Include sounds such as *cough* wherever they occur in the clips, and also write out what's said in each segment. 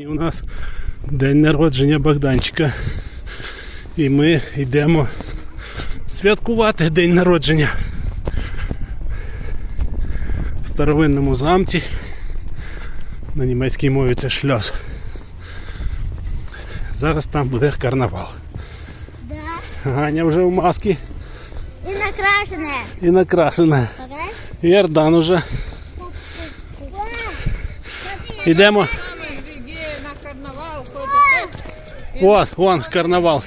І у нас день народження Богданчика. І ми йдемо святкувати день народження в старовинному замці. На німецькій мові це шльоз. Зараз там буде карнавал. Да. Ганя вже в масці И накрашенная. і накрашена. І Ардан уже. Йдемо. Где на карнавал ходят. От, вон карнавал.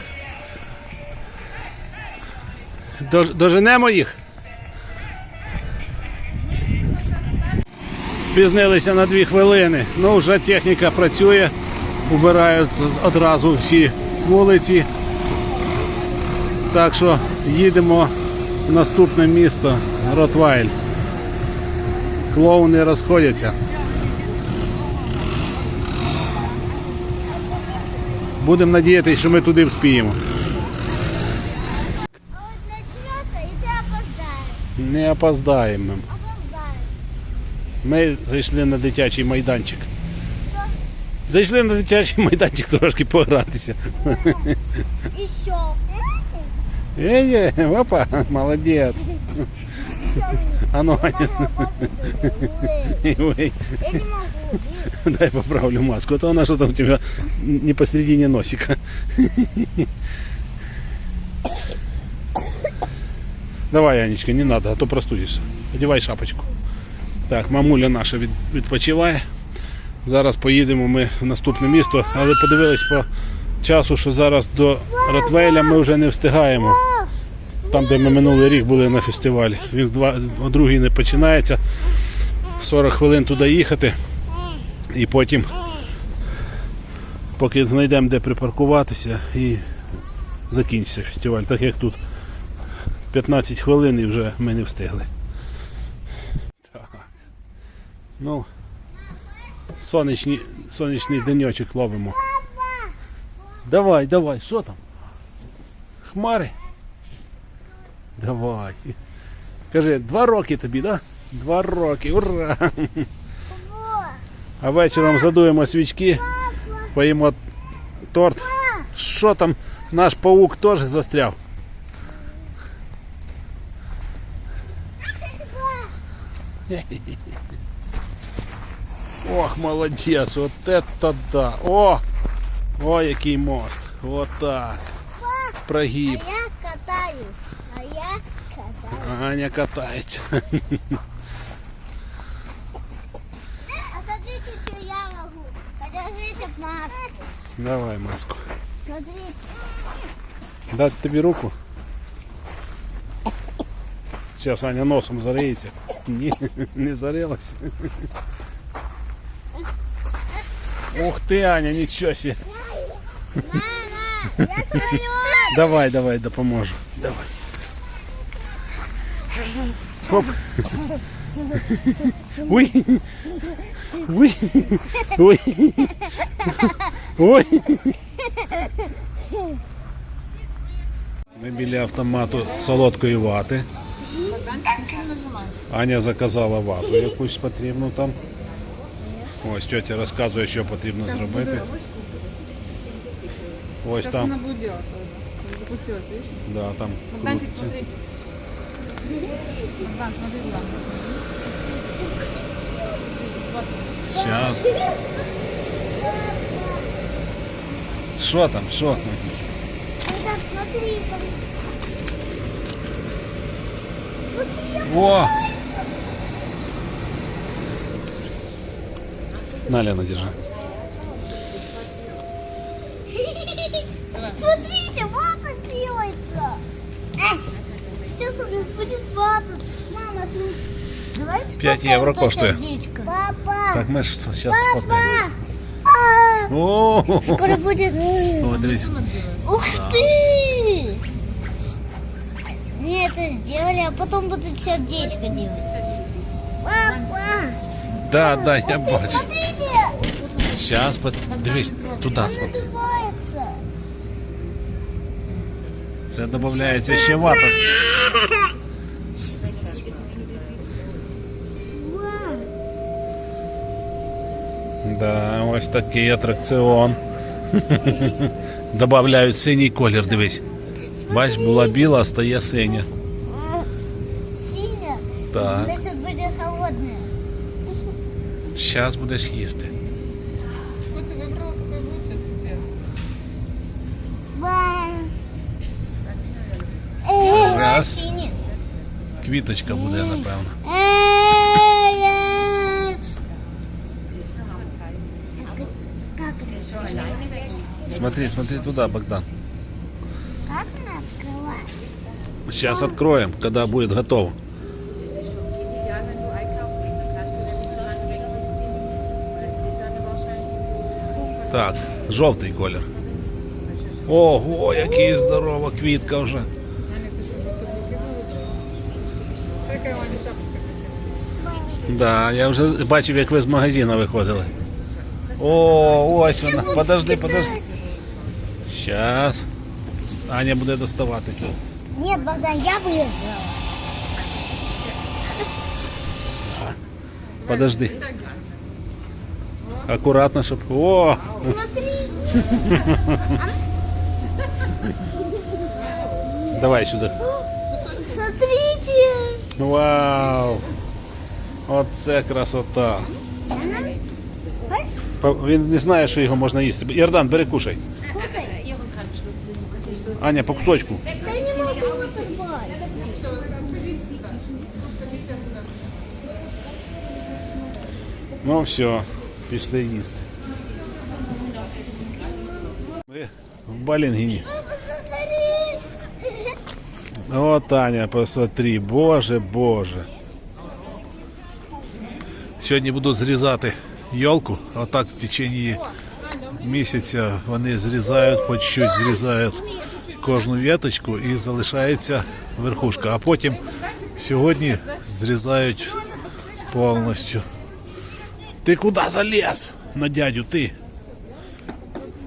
Доженемо їх. Спізнилися на дві хвилини. Ну, вже техніка працює. Убирають одразу всі вулиці. Так що їдемо в наступне місто Ротвайль. Клоуни розходяться. Будемо надіятися, що ми туди вспіємо. А вот начнется, и ты опоздаешь. Не опоздаємо. ми. Опоздаешь. Ми зайшли на дитячий майданчик. Зайшли на дитячий майданчик трошки погратися. Еще. Е, е, опа, молодець. А ну, Аня, Я не могу. *laughs* дай поправлю маску. А то она что-то у тебя не посередине носика. Давай, Анечка, не надо, а то простудишься. Одевай шапочку. Так, мамуля наша відпочиває. Зараз поїдемо ми в наступне місто, але подивились по часу, що зараз до Ротвейля ми вже не встигаємо. Там, де ми минулий рік були на фестивалі. Він о другій не починається. 40 хвилин туди їхати. І потім, поки знайдемо де припаркуватися і закінчиться фестиваль. Так як тут 15 хвилин і вже ми не встигли. Так. Ну, сонячні, сонячний денечок ловимо. Давай, давай, що там? Хмари? Давай. Кажи, два роки тобі, да? Два роки, ура! А вечором задуємо свічки, поїмо торт. Що там? Наш паук теж застряв. Ох, молодець, от это да. О! О, який мост. Вот так. Прогиб. А я катаюсь. А я катаюсь. Аня катається. А смотрите, что я могу. Подержите маску. Давай маску. Смотрите. Дати тобі руку. Зараз Аня носом зариється. Ні, не зарилась. Ух ти, Аня, нічого себе. Мама, я самолет. Давай, давай, допоможу. Давай. Хоп. Ой. Ой. Ой. Ой. Ми біля автомату солодкої вати. Аня заказала вату якусь потрібну там. Ось тетя розказує, що потрібно зробити. Ось Сейчас она там, будет делать. вот. Запустилась, видишь? да, там Богданчик, крутиться. смотри. Богдан, смотри туда. Вот. Сейчас. Що там? Там? Это смотри, там. Смотри, я О! На, Лена, держи. Смотрите, вата 5 евро кошты. Папа! Так, ми ж зараз Скоро будет... Ух ты! Мне это сделали, а потом будут сердечко делать. Папа! Да, да, я бачу. Сейчас, под... дивись, туда смотри. Называется. Це додається ще вата. Мам, Да, Ось такий атракціон. *laughs* Добавляють синій колір, дивись. Бач, була біла, а стає синя. Синяя. Так, Значит, будет холодная. зараз будеш їсти. Раз. Синий. Квіточка буде, напевно. Э-э-э. Как это? Смотри, смотри туда, Богдан. Как она открывать? Сейчас откроем, когда будет готово. Ideal, wenn du einkaufst, dann kannst du nämlich so lange wegziehen, weil es geht dann wahrscheinlich Так, жовтий колір. Ого, який здорова квітка вже. Да, я вже бачив, як ви з магазину виходили. О, ось вона. Подожди, подожди. Щас. Аня буде доставати. Нет, Богдан, я выиграла. Подожди. Акуратно, щоб. О! Смотри. *laughs* Давай сюди. Смотрите. Вау! Оце красота. Хочешь? Па- Він не знає, що його можна їсти. Йордан, бери кушай. Кушай. Аня, по кусочку. Я не могу оторвать. Ну все, пішли їсти. Ми в Балінгіні. Посмотри. О, Таня, посмотри, боже, боже. Сьогодні буду зрізати йолку. Отак в течение місяця вони зрізають, по чуть зрізають кожну веточку і залишається верхушка. А потім сьогодні зрізають повністю. Ти куди залез? На дядю, ти.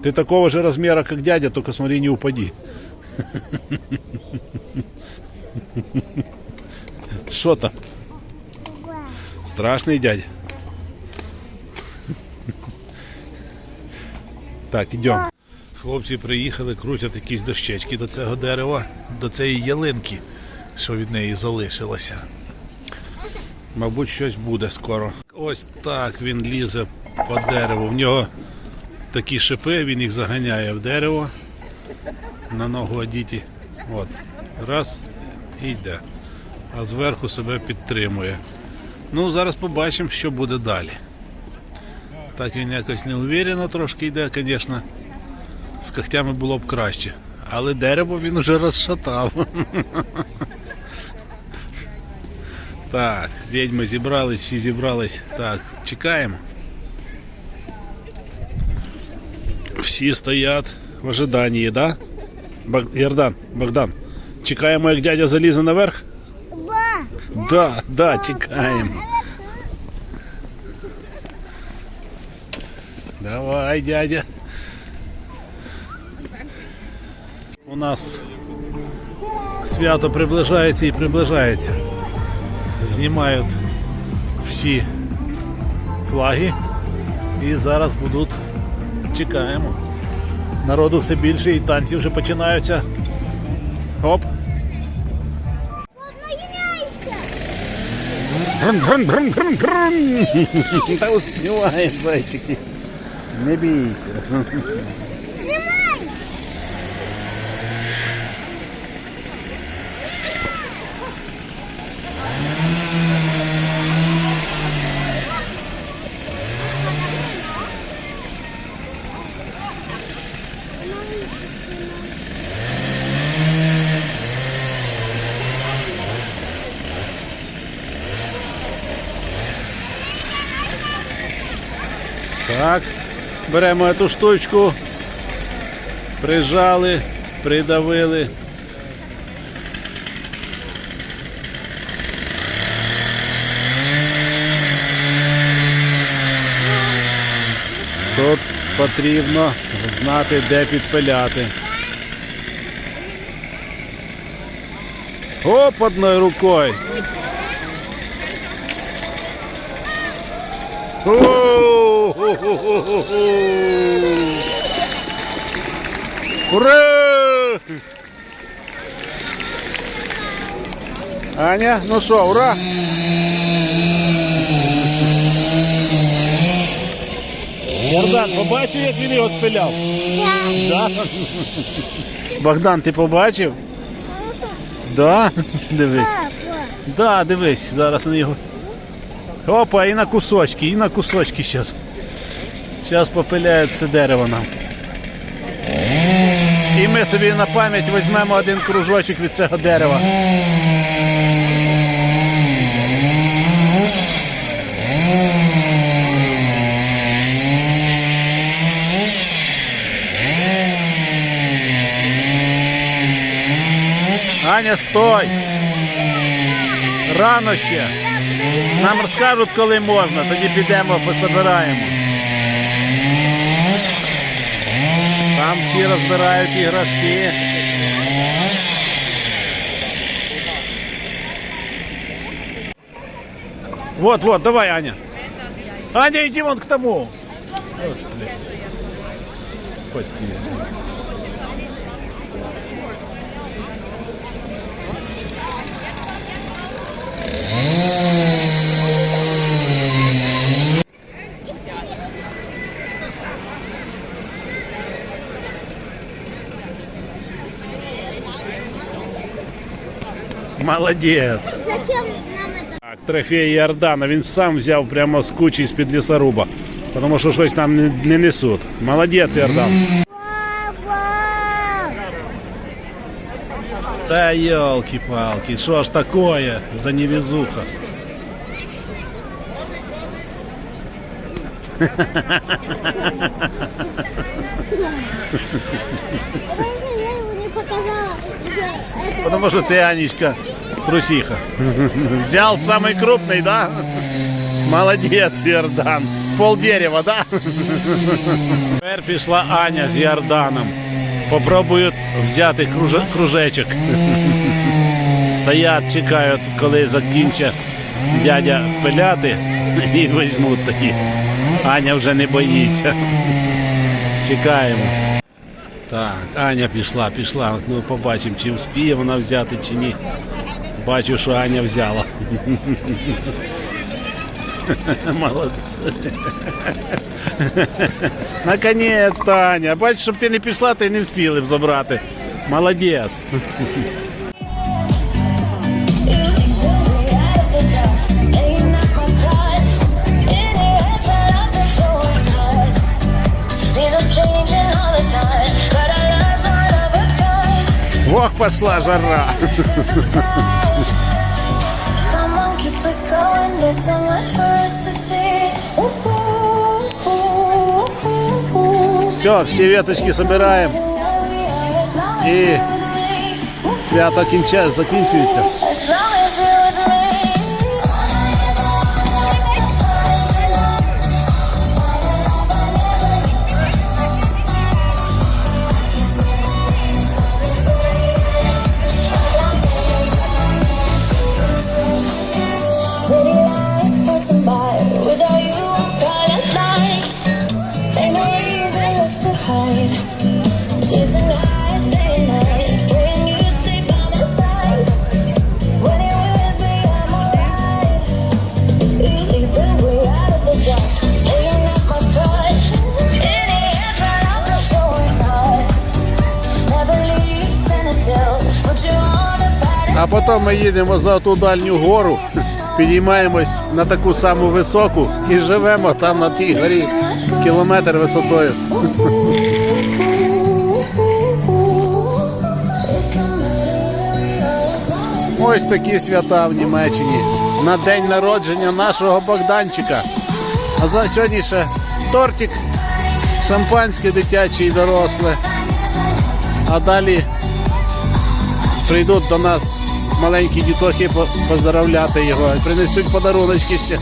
Ты такого же размера, как дядя, только смотри, не упади. *laughs* Що там? Страшний дядя. Так, ідемо. Хлопці приїхали, крутять якісь дощечки до цього дерева, до цієї ялинки, що від неї залишилося. Мабуть, щось буде скоро. Ось так він лізе по дереву. В нього такі шипи, він їх заганяє в дерево на ногу одіті. От. Раз і йде. А зверху себе підтримує. Ну, зараз побачимо, що буде далі. Так він якось неувірено трошки йде, звісно. З когтями було б краще. Але дерево він уже розшатав. *laughs* Так, відьми зібрались, всі зібрались. Так, чекаємо. Всі стоять в ожиданні, да? Бог... Ярдан, Богдан. Чекаємо, як дядя залізе наверх? Ба. Да, да, чекаємо. Давай, дядя. У нас свято приближається і приближається. Знімають всі флаги і зараз будуть чекаємо. Народу все більше і танці вже починаються. Оп. Грм-грм-грм-грм-грм. Та успіваємо, зайчики. Не бійся. Беремо цю штучку, прижали, придавили. Тут потрібно знати, де підпиляти. Оп, одною рукою. О-о-о! Ура! Аня, ну що, ура! Богдан, побачив, як він його спиляв? Да. Богдан, ти побачив? Да? Дивись. Да, дивись, зараз вони його. Опа, і на кусочки, і на кусочки зараз. Зараз попиляють це дерево нам. І ми собі на пам'ять візьмемо один кружочок від цього дерева. Аня, стой! Рано ще. Нам розкажуть, коли можна, тоді підемо, пособираємо. Там всі розбирають іграшки. Вот, вот, давай, Аня. Аня, иди вон к тому. Вот. Потерян. Молодець. Зачем нам это? Так, трофей Йордана, він сам взяв прямо з кучі з-під лісоруба. Тому що щось там не, не несуть. Молодець, Йордан. Папа! Та елки-палки, що ж такое за невезуха? Раньше я его не показала. Еще это Потому что ты, Анечка, трусиха. Взял самый крупный, да? Молодец, Йордан. Пол дерева, да? Тепер пішла Аня з Йорданом. Попробують взяти круже- кружечок. Стоять, чекають, коли закінчить дядя пиляти і візьмуть тоді. Аня вже не боїться. Чекаємо. Так, Аня пішла, пішла. Ну, побачимо, чи вспіє вона взяти, чи ні. Бачу, що Аня взяла. *laughs* Молодці. Наконець-то, Аня. Бачиш, щоб ти не пішла, ти не вспіли б забрати. Молодець. Changing all the *laughs* as І you're with me. свято кінча- закінчується. Потім ми їдемо за ту дальню гору, підіймаємось на таку саму високу і живемо там на тій горі кілометр висотою. Ось такі свята в Німеччині на день народження нашого Богданчика. А за сьогодні ще тортик, шампанське дитяче і доросле. А далі прийдуть до нас маленькі дітоки по- поздравляти його і принесуть подаруночки ще.